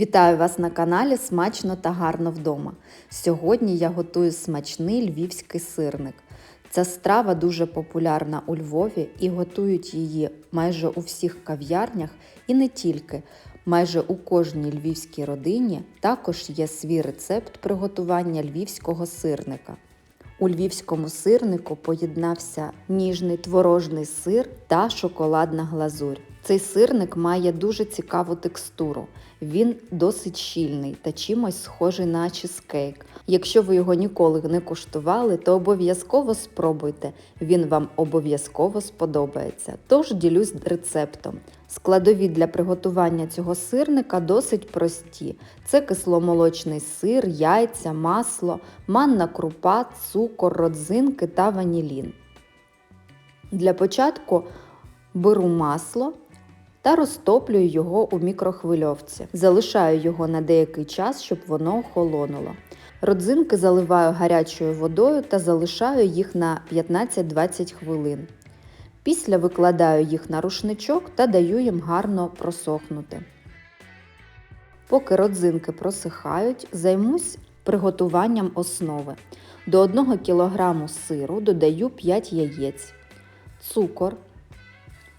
Вітаю вас на каналі Смачно та гарно вдома. Сьогодні я готую смачний львівський сирник. Ця страва дуже популярна у Львові і готують її майже у всіх кав'ярнях і не тільки. Майже у кожній львівській родині також є свій рецепт приготування львівського сирника. У львівському сирнику поєднався ніжний творожний сир та шоколадна глазурь. Цей сирник має дуже цікаву текстуру. Він досить щільний та чимось схожий на чизкейк. Якщо ви його ніколи не куштували, то обов'язково спробуйте. Він вам обов'язково сподобається. Тож ділюсь рецептом. Складові для приготування цього сирника досить прості: це кисломолочний сир, яйця, масло, манна крупа, цукор, родзинки та ванілін. Для початку беру масло та розтоплюю його у мікрохвильовці. Залишаю його на деякий час, щоб воно охолонуло. Родзинки заливаю гарячою водою та залишаю їх на 15-20 хвилин. Після викладаю їх на рушничок та даю їм гарно просохнути. Поки родзинки просихають, займусь приготуванням основи. До 1 кг сиру додаю 5 яєць, цукор.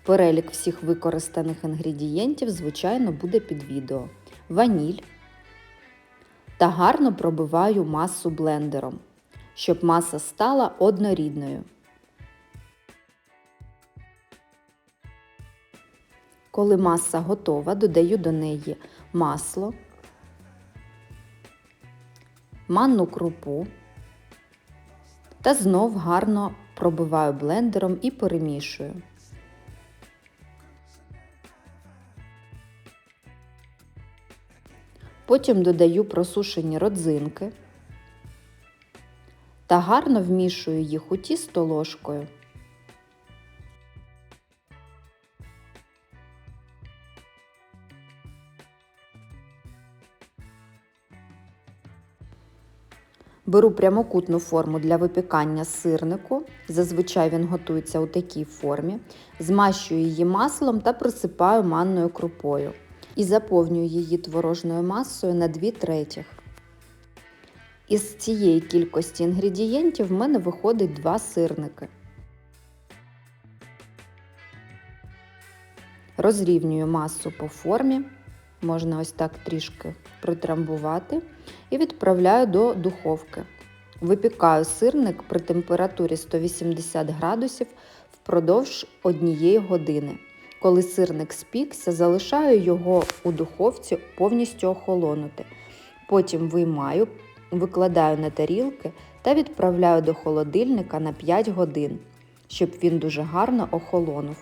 Перелік всіх використаних інгредієнтів, звичайно, буде під відео. Ваніль та гарно пробиваю масу блендером, щоб маса стала однорідною. Коли маса готова, додаю до неї масло, манну крупу та знов гарно пробиваю блендером і перемішую. Потім додаю просушені родзинки та гарно вмішую їх у тісто ложкою. Беру прямокутну форму для випікання сирнику, зазвичай він готується у такій формі, змащую її маслом та присипаю манною крупою і заповнюю її творожною масою на 2 третіх. Із цієї кількості інгредієнтів в мене виходить два сирники. Розрівнюю масу по формі, можна ось так трішки притрамбувати, і відправляю до духовки. Випікаю сирник при температурі 180 градусів впродовж однієї години. Коли сирник спікся, залишаю його у духовці повністю охолонути. Потім виймаю, викладаю на тарілки та відправляю до холодильника на 5 годин, щоб він дуже гарно охолонув.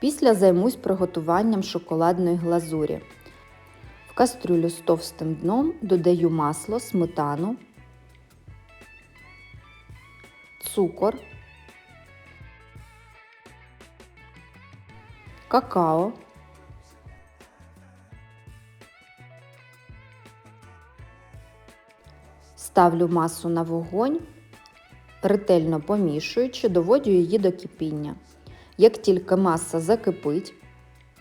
Після займусь приготуванням шоколадної глазурі. В кастрюлю з товстим дном додаю масло, сметану, цукор. Какао, ставлю масу на вогонь, ретельно помішуючи, доводю її до кипіння. Як тільки маса закипить,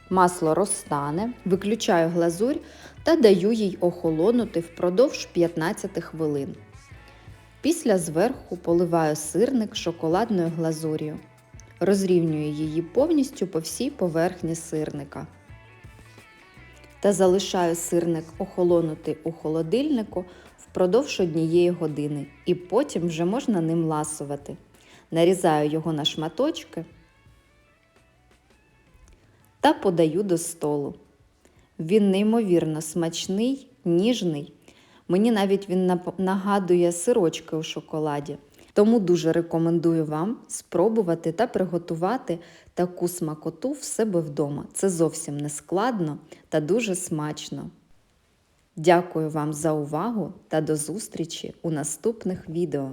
масло розтане, виключаю глазурь та даю їй охолонути впродовж 15 хвилин. Після зверху поливаю сирник шоколадною глазур'ю. Розрівнюю її повністю по всій поверхні сирника. Та залишаю сирник охолонути у холодильнику впродовж однієї години, і потім вже можна ним ласувати. Нарізаю його на шматочки та подаю до столу. Він неймовірно смачний, ніжний. Мені навіть він нагадує сирочки у шоколаді. Тому дуже рекомендую вам спробувати та приготувати таку смакоту в себе вдома. Це зовсім не складно та дуже смачно. Дякую вам за увагу та до зустрічі у наступних відео!